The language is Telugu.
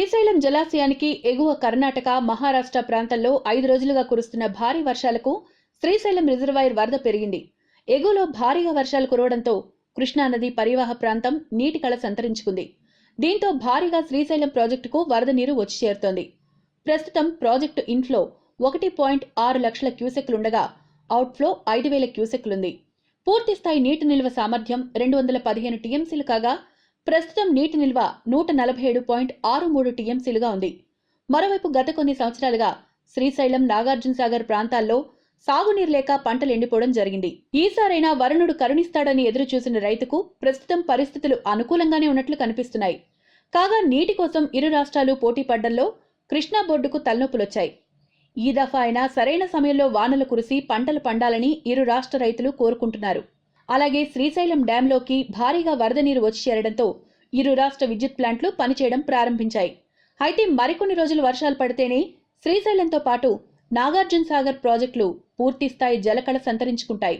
శ్రీశైలం జలాశయానికి ఎగువ కర్ణాటక మహారాష్ట్ర ప్రాంతాల్లో ఐదు రోజులుగా కురుస్తున్న భారీ వర్షాలకు శ్రీశైలం రిజర్వాయర్ వరద పెరిగింది. ఎగువలో భారీగా వర్షాలు కురవడంతో కృష్ణానది పరివాహ ప్రాంతం నీటి కళ సంతరించుకుంది. దీంతో భారీగా శ్రీశైలం ప్రాజెక్టుకు వరద నీరు వచ్చి చేరుతోంది. ప్రస్తుతం ప్రాజెక్టు ఇన్ఫ్లో ఒకటి పాయింట్ ఆరు లక్షల క్యూసెక్లుండగా అవుట్ఫ్లో ఐదు వేల క్యూసెక్లుంది. పూర్తి స్థాయి నీటి నిల్వ సామర్థ్యం రెండు వందల పదిహేను టీఎంసీలు కాగా ప్రస్తుతం నీటి నిల్వ నూట నలభై ఏడు పాయింట్ ఆరు మూడు టీఎంసీలుగా ఉంది. మరోవైపు గత కొన్ని సంవత్సరాలుగా శ్రీశైలం నాగార్జున సాగర్ ప్రాంతాల్లో సాగునీరు లేక పంటలు ఎండిపోవడం జరిగింది. ఈసారైనా వరుణుడు కరుణిస్తాడని ఎదురు చూసిన రైతుకు ప్రస్తుతం పరిస్థితులు అనుకూలంగానే ఉన్నట్లు కనిపిస్తున్నాయి. కాగా నీటి కోసం ఇరు రాష్ట్రాలు పోటీ పడ్డంలో కృష్ణా బోర్డుకు తలనొప్పులొచ్చాయి. ఈ దఫా అయినా సరైన సమయంలో వానలు కురిసి పంటలు పండాలని ఇరు రాష్ట్ర రైతులు కోరుకుంటున్నారు. అలాగే శ్రీశైలం డ్యాంలోకి భారీగా వరద నీరు వచ్చి చేరడంతో ఇరు రాష్ట్ర విద్యుత్ ప్లాంట్లు పనిచేయడం ప్రారంభించాయి. అయితే మరికొన్ని రోజులు వర్షాలు పడితేనే శ్రీశైలంతో పాటు నాగార్జున సాగర్ ప్రాజెక్టులు పూర్తి స్థాయి జలకళ సంతరించుకుంటాయి.